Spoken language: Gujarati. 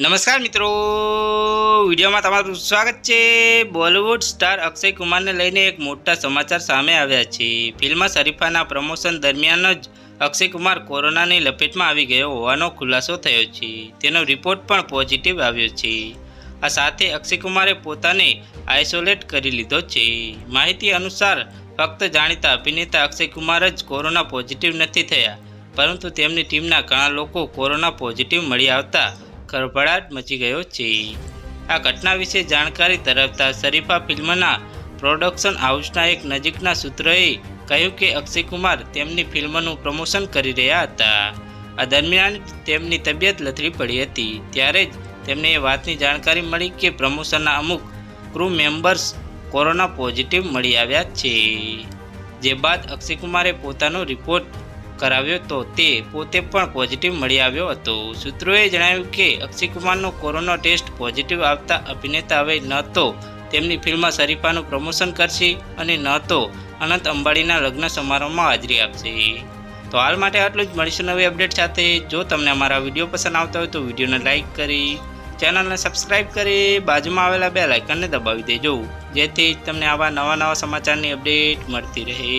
નમસ્કાર મિત્રો. વિડીયોમાં તમારું સ્વાગત છે. બોલિવૂડ સ્ટાર અક્ષય કુમારને લઈને એક મોટા સમાચાર સામે આવ્યા છે. ફિલ્મ શરીફાના પ્રમોશન દરમિયાન જ અક્ષય કુમાર કોરોનાની લપેટમાં આવી ગયો હોવાનો ખુલાસો થયો છે. તેનો રિપોર્ટ પણ પોઝિટિવ આવ્યો છે. આ સાથે અક્ષય કુમારે પોતાને આઇસોલેટ કરી લીધો છે. માહિતી અનુસાર ફક્ત જાણીતા અભિનેતા અક્ષય કુમાર જ કોરોના પોઝિટિવ નથી થયા, પરંતુ તેમની ટીમના ઘણા લોકો કોરોના પોઝિટિવ મળી આવતા ખળભળાટ મચી ગયો છે. આ ઘટના વિશે જાણકારી ધરાવતા શરીફા ફિલ્મના પ્રોડક્શન હાઉસના એક નજીકના સૂત્રએ કહ્યું કે અક્ષય કુમાર તેમની ફિલ્મનું પ્રમોશન કરી રહ્યા હતા. આ દરમિયાન તેમની તબિયત લથડી પડી હતી. ત્યારે જ તેમને એ વાતની જાણકારી મળી કે પ્રમોશનના અમુક ક્રૂ મેમ્બર્સ કોરોના પોઝિટિવ મળી આવ્યા છે. જે બાદ અક્ષય કુમારે પોતાનો રિપોર્ટ કરાવ્યો તો તે પોતે પણ પોઝિટિવ મળી આવ્યો હતો. સૂત્રોએ જણાવ્યું કે અક્ષય કુમારનો કોરોના ટેસ્ટ પોઝિટિવ આવતા અભિનેતા હવે ન તો તેમની ફિલ્મ શરીફાનું પ્રમોશન કરશે અને ન તો અનંત અંબાણીના લગ્ન સમારોહમાં હાજરી આપશે. તો હાલ માટે આટલું જ. મળીશું નવી અપડેટ સાથે. જો તમને અમારા વીડિયો પસંદ આવતા હોય તો વિડીયોને લાઇક કરી ચેનલને સબસ્ક્રાઇબ કરી, બાજુમાં આવેલા બે લાઇકનને દબાવી દેજો. જેથી તમને આવા નવા નવા સમાચારની અપડેટ મળતી રહે.